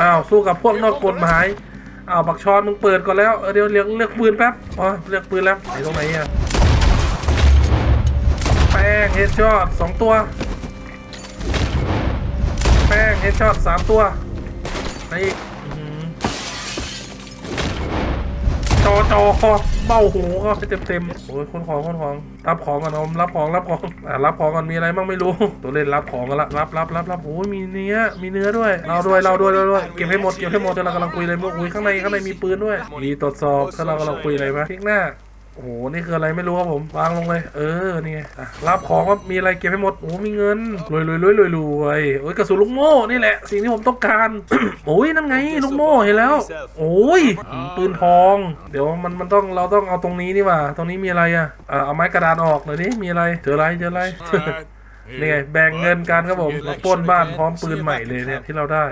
อ้าวสู้กับพวกนอกกฎหมายอ้าวบักชอนมึงเปิดก่อนแล้วเดี๋ยวเลือกเลือกปืนแป๊บอ๋อเลือกปืนแล้วไหนตรงไหนอะแป้งเฮดช็อตสองตัว แป้งเฮดช็อตสามตัวไหนอีก จอเบ้าหูก็เต็มเต็มโอ้ยคนของคนของรับของกันเอารับของรับของอ่ารับของกันมีอะไรบ้างไม่รู้ ตัวเล่นรับของกันละรับรับรับรับโอ้ยมีเนื้อมีเนื้อด้วยเราด้วยเราด้วยเราด้วยเก็บให้หมดเก็บให้หมดเดี๋ยวเรากำลังคุยอะไรไม่ออุ้ยข้างในข้างในมีปืนด้วย มีตรวจสอบถ้าเรากำลังคุยอะไรไหมพลิกหน้า อ้โห นี่คืออะไรไม่รู้ครับผม วางลงเลย เออ นี่ไงอะรับของว่ามีอะไรเก็บให้หมด โอ้ มีเงิน รวยรวยรวยรวยรวยโอ้ยกระสุนลูกโม่นี่แหละ สิ่งที่ผมต้องการ โอ้ย นั่นไง ลูกโม่เห็นแล้ว โอ้ย ปืนทอง เดี๋ยวมันมันต้องเราต้องเอาตรงนี้นี่ว่า ตรงนี้มีอะไรอะอะเอาไม้กระดานออกหน่อยดิมีอะไร เจออะไร เจออะไร นี่ไง แบ่งเงินกันครับผมมาปล้นบ้านพร้อมปืนใหม่เลยเนี่ยที่เราได้